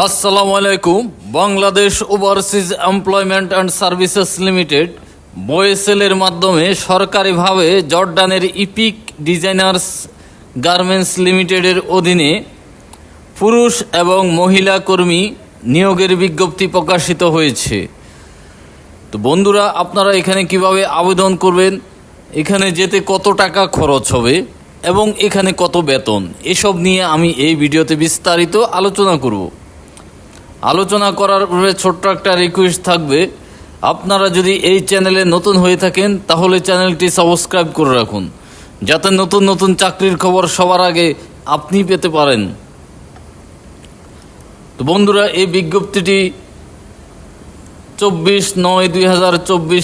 আসসালামু আলাইকুম। Bangladesh overseas employment and services limited বয়েসেলের মাধ্যমে সরকারিভাবে জর্ডানের ইপিক ডিজাইনার্স গার্মেন্টস লিমিটেডের অধীনে পুরুষ এবং মহিলা কর্মী নিয়োগের বিজ্ঞপ্তি প্রকাশিত হয়েছে। তো বন্ধুরা, আপনারা এখানে কীভাবে আবেদন করবেন? এখানে যেতে কত টাকা খরচ হবে এবং এখানে কত বেতন? এসব নিয়ে আমি এই ভিডিওতে বিস্তারিত আলোচনা করব। আলোচনা করার পরে ছোট্ট একটা রিকোয়েস্ট থাকবে। আপনারা যদি এই চ্যানেলে নতুন হয়ে থাকেন, তাহলে চ্যানেলটি সাবস্ক্রাইব করে রাখুন। যাতে নতুন নতুন চাকরির খবর সবার আগে আপনি পেতে পারেন। তো বন্ধুরা, এই বিজ্ঞপ্তিটি চব্বিশ নয় দুই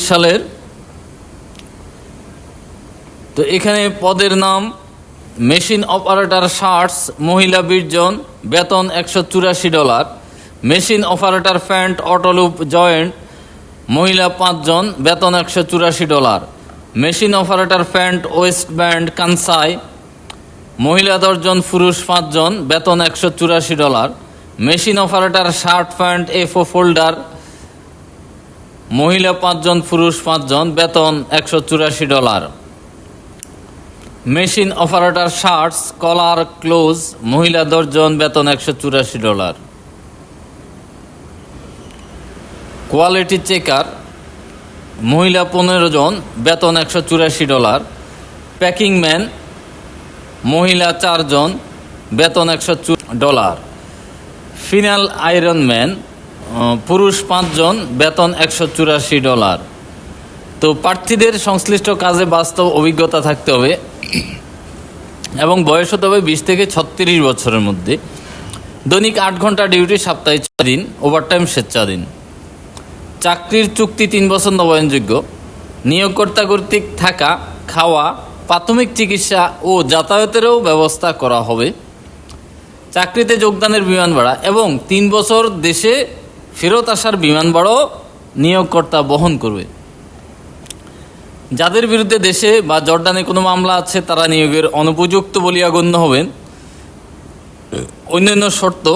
সালের। তো এখানে পদের নাম, মেশিন অপারেটর শার্টস মহিলা বিশ জন, বেতন একশো চুরাশি dollar. Machine operator pant auto loop joint, মহিলা পাঁচজন, বেতন একশো চুরাশি dollar. Machine operator pant waistband Kansai, মহিলা দশজন, পুরুষ পাঁচজন, বেতন একশো চুরাশি dollar. Machine operator shirt pant FO folder মহিলা পাঁচজন, পুরুষ পাঁচজন, বেতন একশো চুরাশি dollar. Machine operator shirts, collar, close, মহিলা দশজন, বেতন একশো চুরাশি ডলার। কোয়ালিটি চেকার, মহিলা পনেরো জন, বেতন একশো চুরাশি ডলার, প্যাকিং ম্যান, মহিলা চারজন বেতন একশো ডলার। ফিনাল আয়রন ম্যান পুরুষ পাঁচজন বেতন একশো চুরাশি ডলার। তো প্রার্থীদের সংশ্লিষ্ট কাজে বাস্তব অভিজ্ঞতা থাকতে হবে এবং বয়স হতে হবে বিশ থেকে ছত্রিশ বছরের মধ্যে। দৈনিক আট ঘণ্টা ডিউটি সপ্তাহে দিন, ওভারটাইম স্বেচ্ছাধীন। চাকরির চুক্তি তিন বছর নবায়নযোগ্য, নিয়োগকর্তা কর্তৃক থাকা, খাওয়া, প্রাথমিক চিকিৎসা ও যাতায়াতেরও ব্যবস্থা করা হবে। চাকরিতে যোগদানের বিমান ভাড়া এবং তিন বছর দেশে ফেরত আসার বিমান ভাড়াও নিয়োগকর্তা বহন করবে। যাদের বিরুদ্ধে দেশে বা জর্ডানে কোনো মামলা আছে, তারা নিয়োগের অনুপযুক্ত বলিয়া গণ্য হবেন। অন্যান্য শর্ত,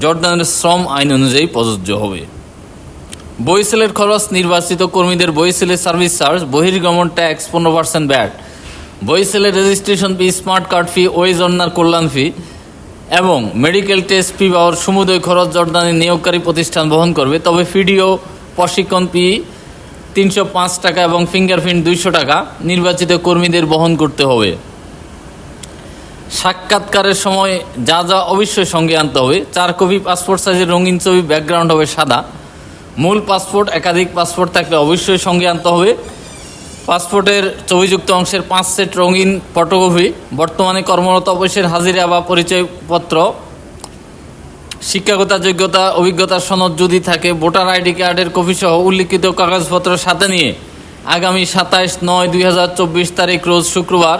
জর্ডানের শ্রম আইন অনুযায়ী প্রযোজ্য হবে। বইসেলের খরচ, নির্বাচিত কর্মীদের বইসেলের সার্ভিস চার্জ, বহির্গমন ট্যাক্স পনেরো percent VAT. বইসেলের registration fee, smart card fee, wage earner কল্যাণ ফি এবং মেডিকেল টেস্ট ফি বা সমুদয় খরচ জর্দানের নিয়োগকারী প্রতিষ্ঠান বহন করবে। তবে ভিডিও প্রশিক্ষণ ফি তিনশো পাঁচ টাকা এবং ফিঙ্গারপ্রিন্ট দুইশো টাকা নির্বাচিত কর্মীদের বহন করতে হবে। সাক্ষাৎকারের সময় যা যা অবশ্যই সঙ্গে আনতে হবে। চার কপি, পাসপোর্ট সাইজের রঙিন ছবি, ব্যাকগ্রাউন্ড হবে সাদা। মূল পাসপোর্ট, একাধিক পাসপোর্ট থাকলে অবশ্যই সঙ্গে আনতে হবে। পাসপোর্টের ছবিযুক্ত অংশের পাঁচ সেট রঙিন ফটোকপি, বর্তমানে কর্মরত অফিসের হাজিরা বা পরিচয়পত্র, শিক্ষাগত যোগ্যতা অভিজ্ঞতার সনদ যদি থাকে, ভোটার আইডি কার্ডের কপি সহ উল্লিখিত কাগজপত্র সাথে নিয়ে আগামী সাতাইশ নয় দুই হাজার চব্বিশ তারিখ রোজ শুক্রবার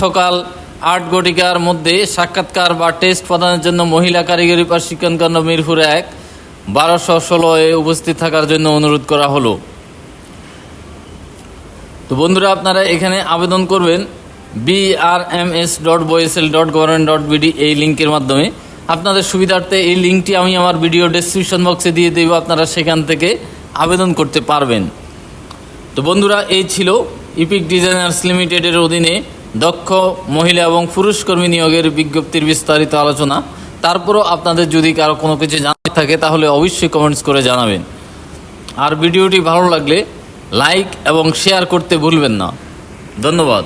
সকাল আট ঘটিকার মধ্যে সাক্ষাৎকার বা টেস্ট প্রদানের জন্য মহিলা কারিগরি প্রশিক্ষণ কেন্দ্র মিরপুর এক বারোশো ষোলো এ উপস্থিত থাকার জন্য অনুরোধ করা হলো। তো বন্ধুরা, আপনারা এখানে আবেদন করবেন BRMS dot BOESL dot government dot BD এই লিঙ্কের মাধ্যমে। আপনাদের সুবিধার্থে এই লিঙ্কটি আমি আমার ভিডিও ডেসক্রিপশন বক্সে দিয়ে দেব, আপনারা সেখান থেকে আবেদন করতে পারবেন। তো বন্ধুরা, এই ছিল ইপিক ডিজাইনার্স লিমিটেডের অধীনে দক্ষ মহিলা এবং পুরুষ কর্মী নিয়োগের বিজ্ঞপ্তির বিস্তারিত আলোচনা। তারপরও আপনাদের যদি কারও কোনো কিছু জানার থাকে তাহলে অবশ্যই কমেন্টস করে জানাবেন। আর ভিডিওটি ভালো লাগলে লাইক এবং শেয়ার করতে ভুলবেন না। ধন্যবাদ।